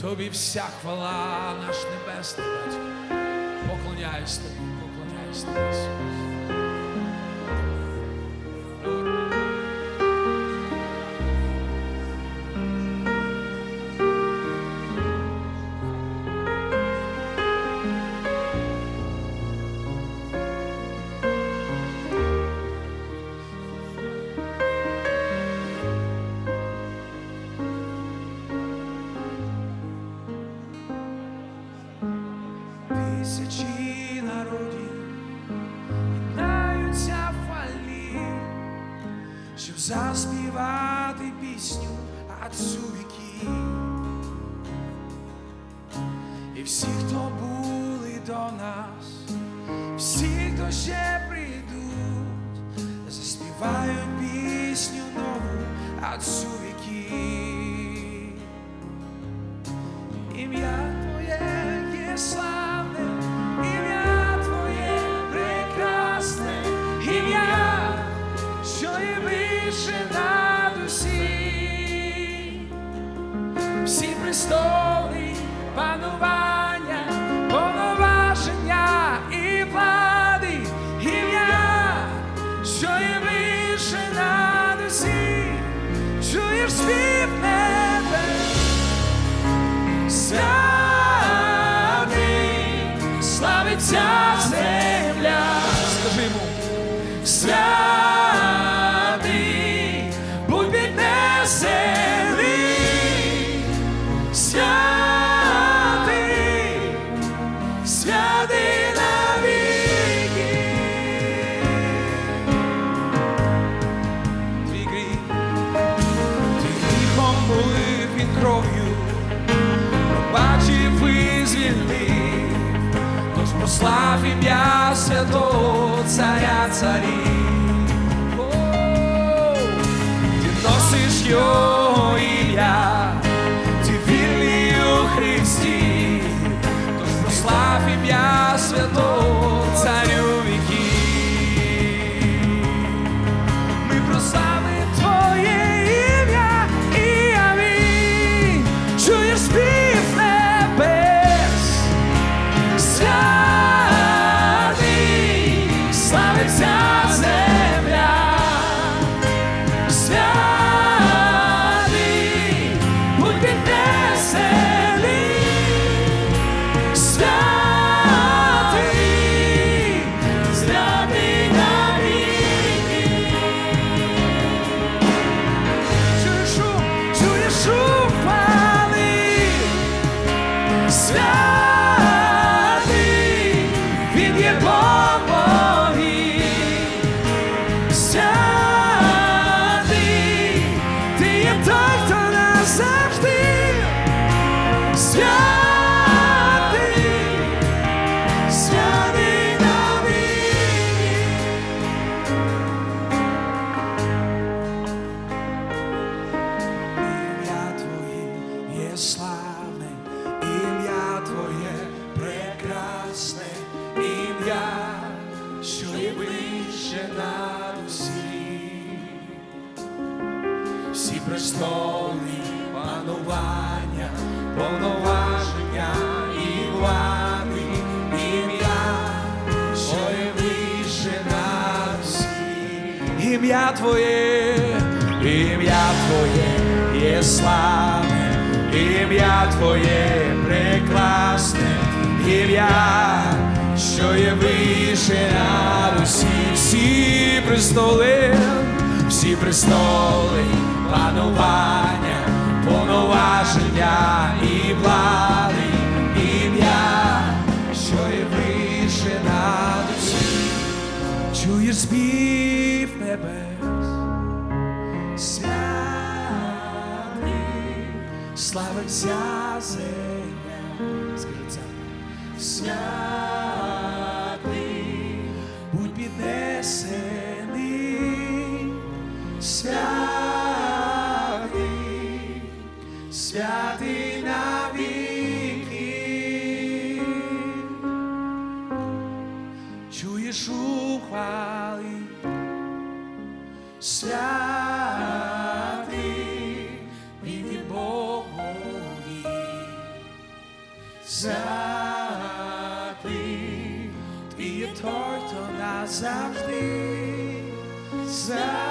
Тобі вся хвала, наш небесний батько. Поклоняюсь тобі, поклоняюсь тобі. Тисячі народів єднаються в хвалі, щоб заспівати пісню Отцу віків. І всі, хто були до нас, всі, хто ще прийдуть, заспівають пісню нову Отцу віків. Ім'я Твоє є славне, вище над усім. Всі престоли, панування, повноваження і влади, ім'я, що є вище над усім, чуєш спів небес. Святий, славиться земля, скажи йому, святий, звільнив, тож прослав ім'я святого царя царів. Твоє славне, ім'я Твоє прекрасне, ім'я, що є вище над усім. Всі престоли, панування, повноваження і влади, ім'я, що є вище над. Ім'я Твоє, ім'я Твоє є славне, Твоє прекрасне, ім'я, що є вище над усі, всі престоли, всі престоли, панування, повноваження і влади, ім'я, що є вище над усі, чуєш спів небес, славиться земля, скажи це, святий, будь піднесений, святий, святий навіки. Чуєш у хвалі, святий, святий, твій торто назавжди, завжди.